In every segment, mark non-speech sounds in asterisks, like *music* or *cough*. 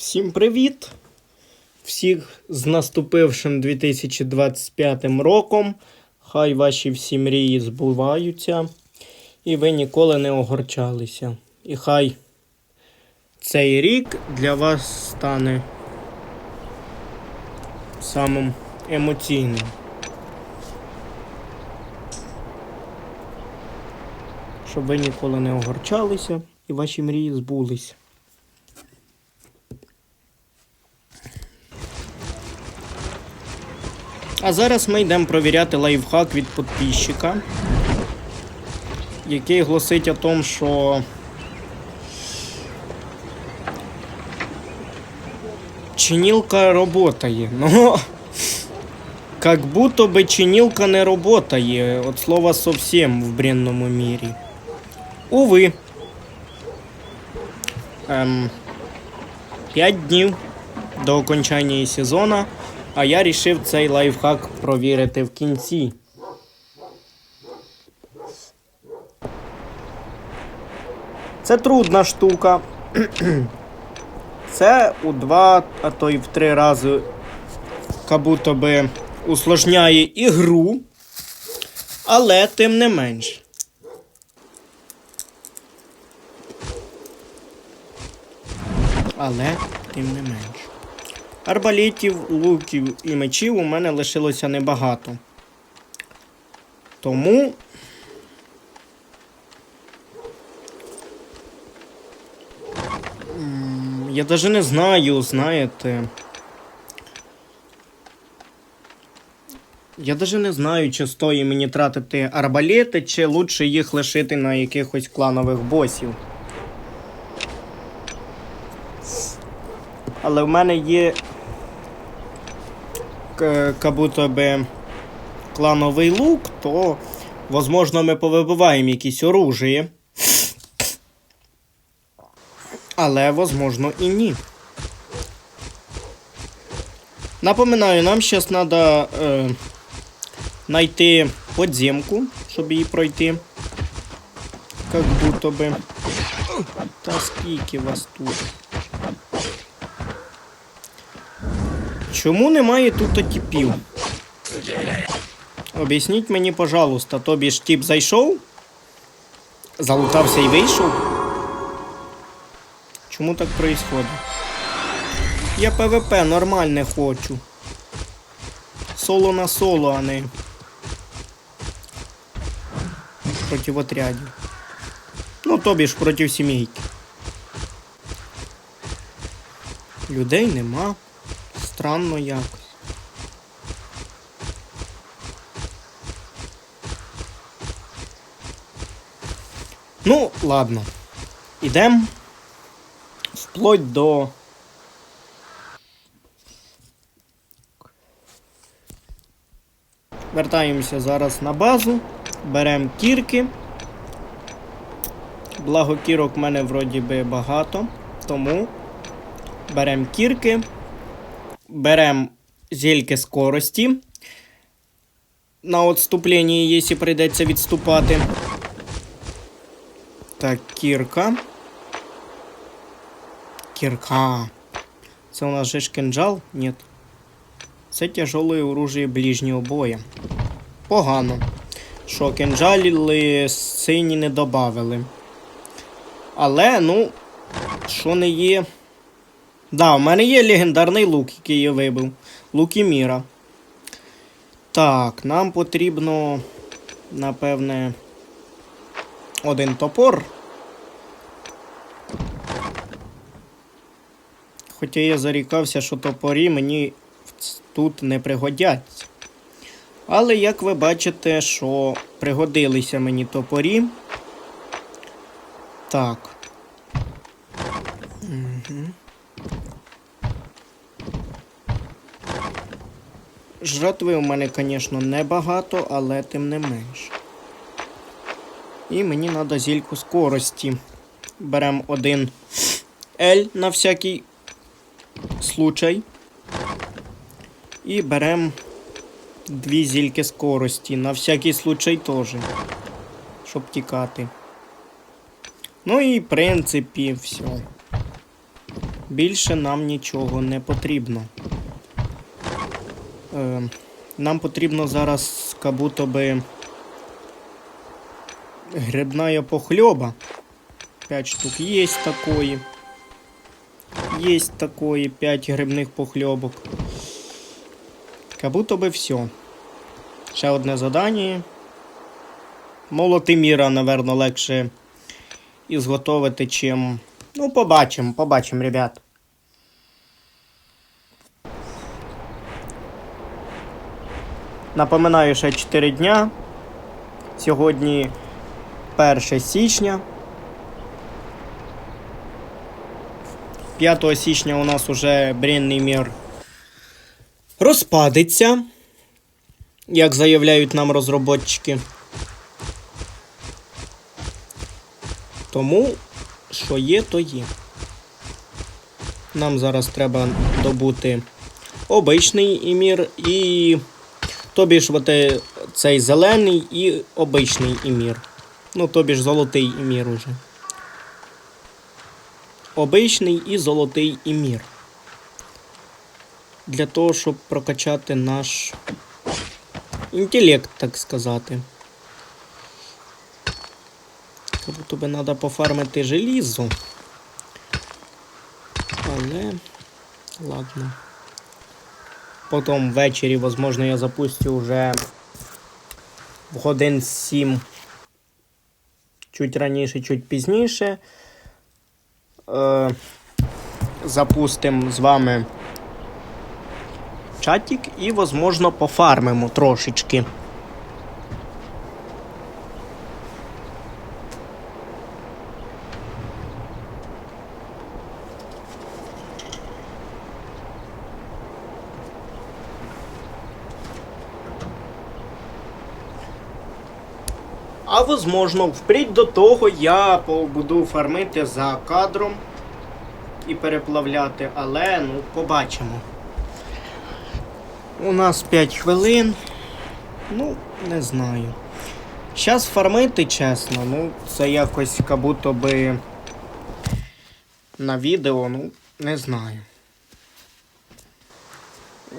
Всім привіт! Всіх з наступившим 2025 роком. Хай ваші всі мрії збуваються, і ви ніколи не огорчалися. І хай цей рік для вас стане самим емоційним. Щоб ви ніколи не огорчалися і ваші мрії збулися. А зараз ми йдемо провіряти лайфхак від підписчика, який гласить о том, що чинілка работає. Ну, *laughs* как будто бы чинілка не работає. От слова совсем в бренному мірі. Уви. Ем, 5 днів до окончання сезону. А я рішив цей лайфхак провірити в кінці. Це трудна штука. Це у два, а то й в три рази будто би усложняє ігру. Але тим не менш. Але тим не менш. Арбалетів, луків і мечів у мене лишилося небагато. Тому. Я навіть не знаю, знаєте. Я навіть не знаю, чи стоїть мені тратити арбалети, чи лучше їх лишити на якихось кланових босів. Але в мене є как будто би клановий лук, то, возможно, ми повибиваємо якісь оружие. Але, возможно, і ні. Напоминаю, нам зараз треба е, знайти подземку, щоб її пройти. Как будто би. Та скільки вас тут? Чому немає тут типів? Об'ясніть мені, пожалуйста, тобі ж тип зайшов? Залутався і вийшов? Чому так происходит? Я ПВП нормальне хочу. Соло на соло, а не проти отрядів. Ну, тобі ж проти сімейки. Людей нема. Странно якось. Ну, ладно. Ідемо вплоть до. Вертаємося зараз на базу. Беремо кірки. Благо кірок в мене вроді би багато. Тому беремо кірки. Беремо зельки скорості. На відступленні, якщо прийдеться відступати. Так, кірка. Кірка. Це у нас же ж кинджал? Ні. Це тяжеле оружие ближнього боя. Погано. Що кинджалі сині не додавали. Але, ну, що не є. Да, у мене є легендарний лук, який я вибив. Лукіміра. Так, нам потрібно, напевне, один топор. Хоча я зарікався, що топорі мені тут не пригодяться. Але як ви бачите, що пригодилися мені топорі. Так. Угу. Жратви у мене, звісно, небагато, але тим не менш. І мені треба зільку скорості. Беремо один L на всякий случай. І беремо дві зільки скорості. На всякий случай теж. Щоб тікати. Ну і в принципі все. Більше нам нічого не потрібно. Е, нам потрібно зараз как будто би грибная похльоба. 5 штук есть такої. Есть такої 5 грибних похльобок. Как будто би все. Ще одне задання. Молоти міра, наверно, легше ізготовити, чим. Ну, побачимо, побачимо, ребят. Напоминаю, ще 4 дня. Сьогодні 1 січня. 5 січня у нас уже бренний мір розпадеться, як заявляють нам розробники. Тому, що є, то є. Нам зараз треба добути обичний імір і тобі ж оте, цей зелений і обичний імір. Ну, тобі ж золотий імір уже. Обичний і золотий імір. Для того, щоб прокачати наш інтелект, так сказати. Тобто тобі треба пофармити желізо. Але. Ладно. Потім ввечері, возможно, я запустю вже в годин 7. Чуть раніше, чуть пізніше. Е, запустимо з вами чатик і, возможно, пофармимо трошечки. А возможно, впредь до того я буду фармити за кадром і переплавляти, але ну, побачимо. У нас 5 хвилин. Ну, не знаю. Зараз фармити, чесно, ну, це якось як будто би на відео, ну, не знаю.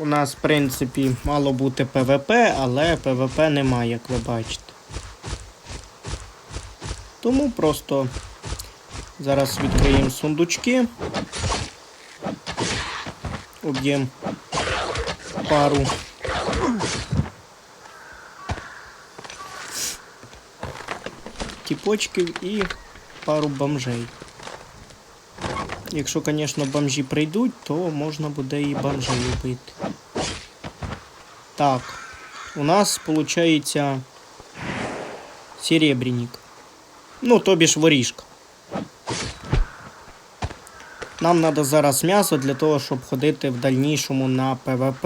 У нас, в принципі, мало бути ПВП, але ПВП немає, як ви бачите. Тому просто зараз відкриємо сундучки. Уб'ємо пару. Тіпочків і пару бомжей. Якщо, звісно, бомжі прийдуть, то можна буде і бомжей убити. Так, у нас виходить серебряник. Ну, тобі ж воріжка. Нам треба зараз м'ясо для того, щоб ходити в дальнішому на ПВП.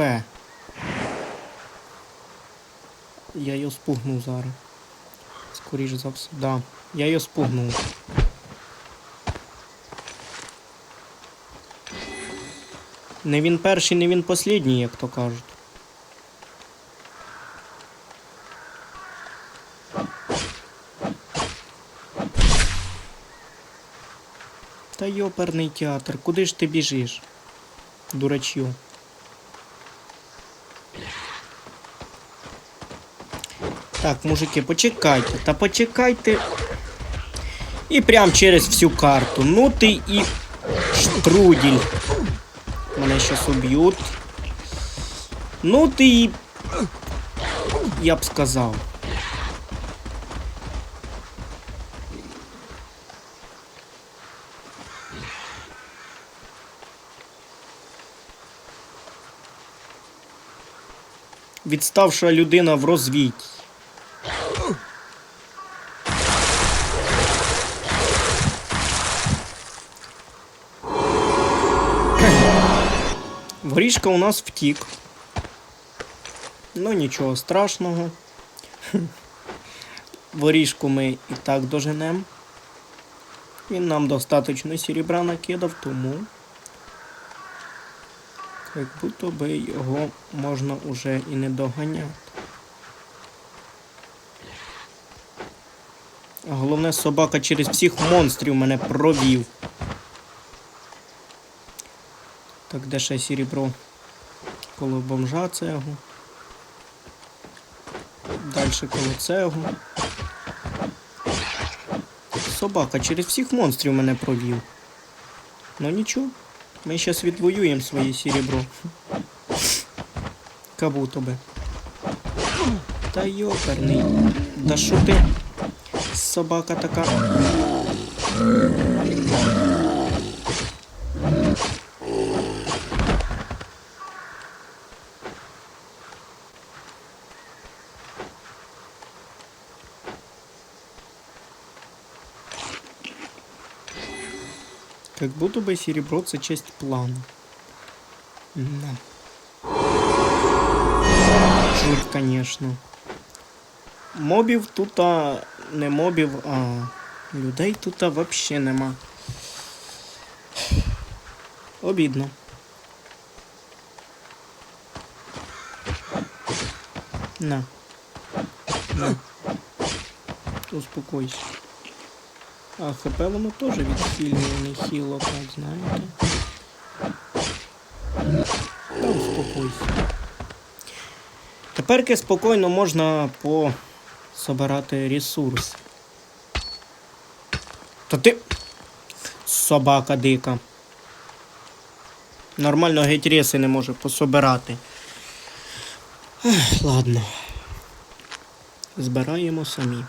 Я його спугнув зараз. Скоріш за все. Да. Я його спугнув. Не він перший, не він послідній, як то кажуть. Та йоперний театр, куди ж ти біжиш? Дурачю. Так, мужики, почекайте, та почекайте. І прям через всю карту. Ну ти і штрудель. Мене щас уб'ють. Ну ти і. Я б сказав. Відставша людина в розвідці. Воріжка у нас втік. Ну нічого страшного. *laughs* Воріжку ми і так доженемо. Він нам достатньо серебра накидав, тому як будто би його можна уже і не доганяти. А головне, собака через всіх монстрів мене провів. Так, де ще серебро? Коло бомжа цього. Далі коло цього. Собака через всіх монстрів мене провів. Ну нічого, ми зараз відвоюємо своє серебро. Кабуто би. Та йоперний. Да що ти? Собака така. Как будто бы серебро це часть плану. Да. Жуть, конечно. Мобів тут а, не мобів, а людей тут а, вообще нема. Обідно. На. На. Успокойся. А ХП воно теж відхилює нехило, так, знаєте. Та успокойся. Теперки спокійно можна пособирати ресурс. Та ти. Собака дика. Нормально геть реси не може пособирати. Ех, ладно. Збираємо самі.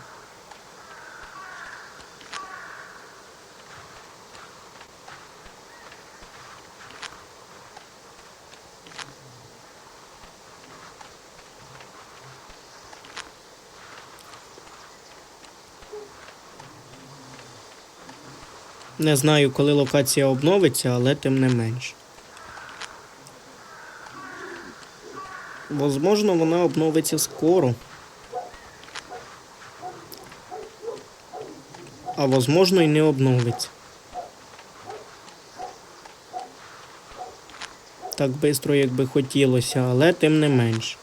Не знаю, коли локація обновиться, але тим не менш. Возможно, вона обновиться скоро. А возможно і не обновиться. Так швидко, як би хотілося, але тим не менш.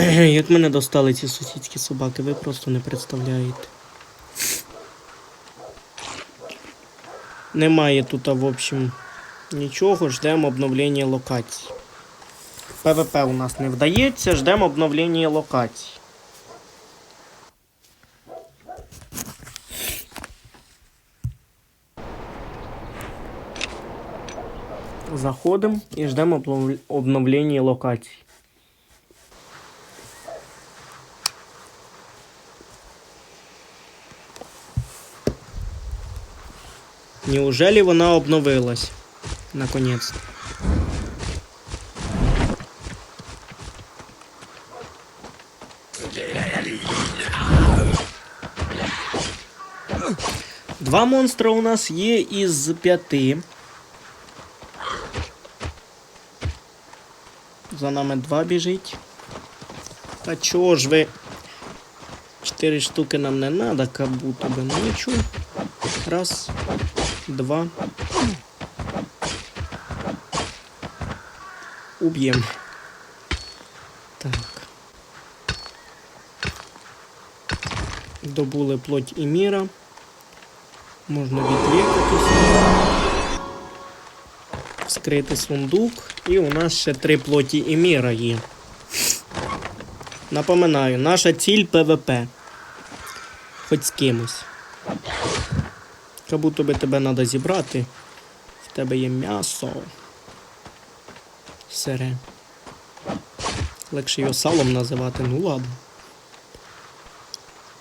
Як мене достали ці сусідські собаки, ви просто не представляєте. Немає тут, в общем, нічого, ждемо обновлення локацій. ПВП у нас не вдається, ждемо обновлення локацій. Заходимо і ждемо обновлення локацій. Неужели вона обновилась? Наконец. Два монстра у нас є із п'яти. За нами два біжить. Та чого ж ви? Чотири штуки нам не как будто би. Ну нічого. Раз, два. Уб'ємо. Так. Добули плоть і міра. Можна відлікатися. Вскрити сундук. І у нас ще три плоті і міра є. Напоминаю, наша ціль ПВП. Хоч з кимось. Будто би тебе треба зібрати. В тебе є м'ясо. Сире. Легше його салом називати, ну ладно.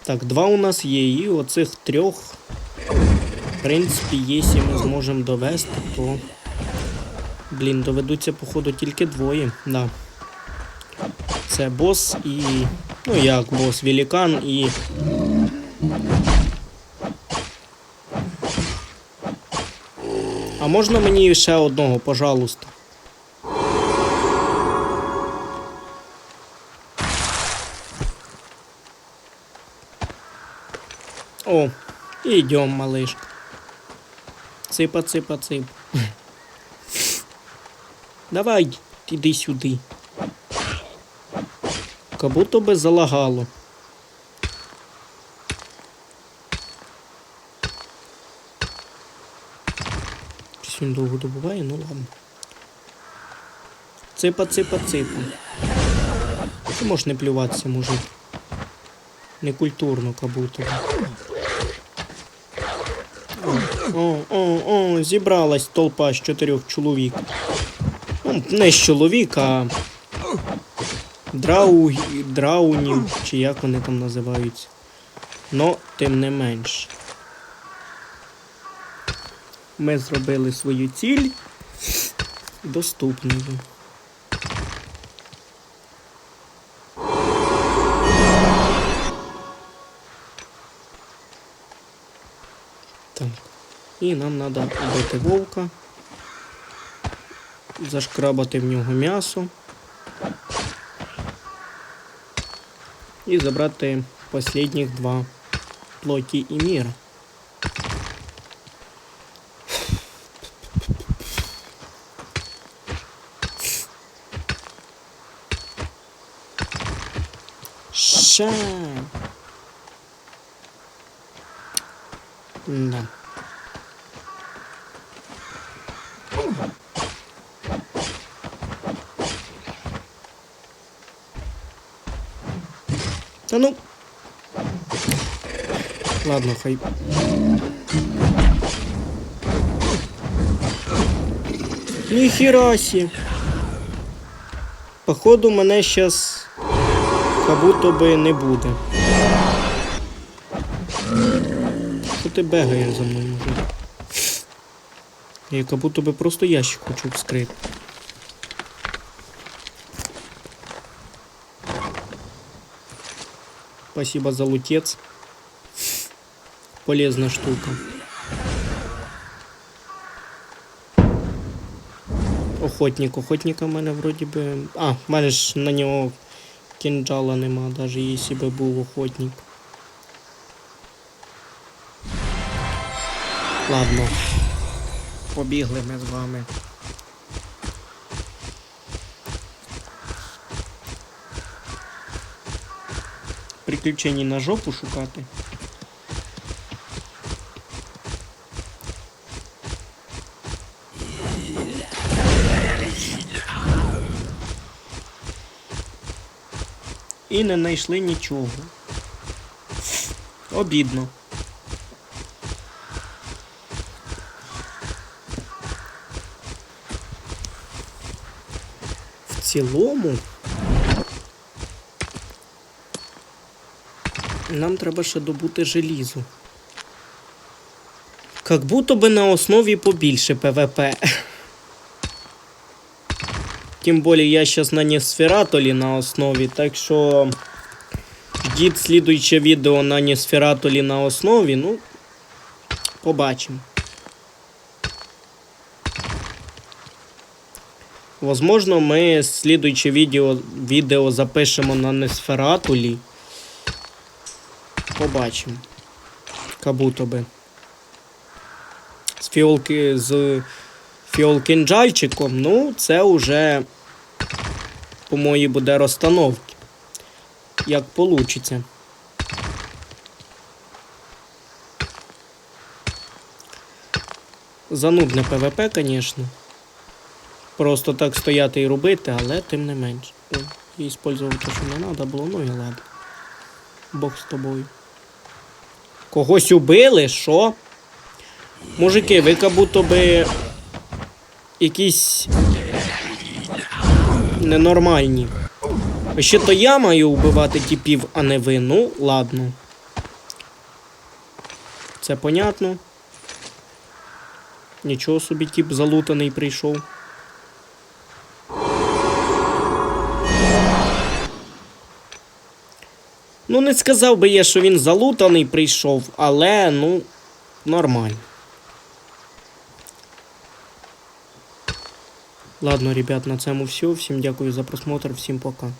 Так, два у нас є, і оцих трьох. В принципі, якщо ми зможемо довести, то. Блін, доведуться, походу, тільки двоє. Да. Це бос і. Ну як бос, великан і. Можна мені ще одного, пожалуйста? О, ідем, малышка. Паци, паци, паци. Давай, іди сюди. Как будто би залагало. Він довго добуває, ну ладно. Ципа, ципа, ципа. Ти можеш не плюватися, мужик. Некультурно, как будто. О, о, о, зібралась толпа з чотирьох чоловік. Ну, не з чоловік, а драу, драунів, чи як вони там називаються. Но тим не менш. Ми зробили свою ціль доступною. Так. І нам треба убити вовка. Зашкрабати в нього м'ясо. І забрати останніх два плоті і міра. Ша. Да. Та ну. Ладно, хай. Ніхіра сі. Походу, мене щас будто би не буде. Що ти бегаєш за мною вже? Я как будто би просто ящик хочу вскрити. Спасибо за лутец. Полезная штука. Охотник. Охотника в мене вроді би. А, в мене ж на нього кінджала нема, навіть якщо би був охотник. Ладно. Побігли ми з вами. Приключені на жопу шукати. І не знайшли нічого. Обідно. В цілому. Нам треба ще добути желізо. Как будто би на основі побільше ПВП. Тим більше я зараз на Несфератолі на основі, так що ждіть слідуюче відео на Несфератолі на основі, ну, побачимо. Возможно, ми слідуюче відео, відео запишемо на Несфератолі. Побачимо. Кабуто би. З фіолки з фіолкінджальчиком, ну, це вже, по-моєму, буде розстановки. Як получиться. Занудне ПВП, звісно. Просто так стояти і робити, але тим не менш. І использувати, що не треба було, ну і ладно. Бог з тобою. Когось убили? Що? Мужики, ви как будто би якісь ненормальні. Ще то я маю вбивати типів, а не ви. Ну, ладно. Це понятно. Нічого собі тип залутаний прийшов. Ну, не сказав би я, що він залутаний прийшов, але ну, нормально. Ладно, ребят, на цьому все. Всім дякую за просмотр, всім пока.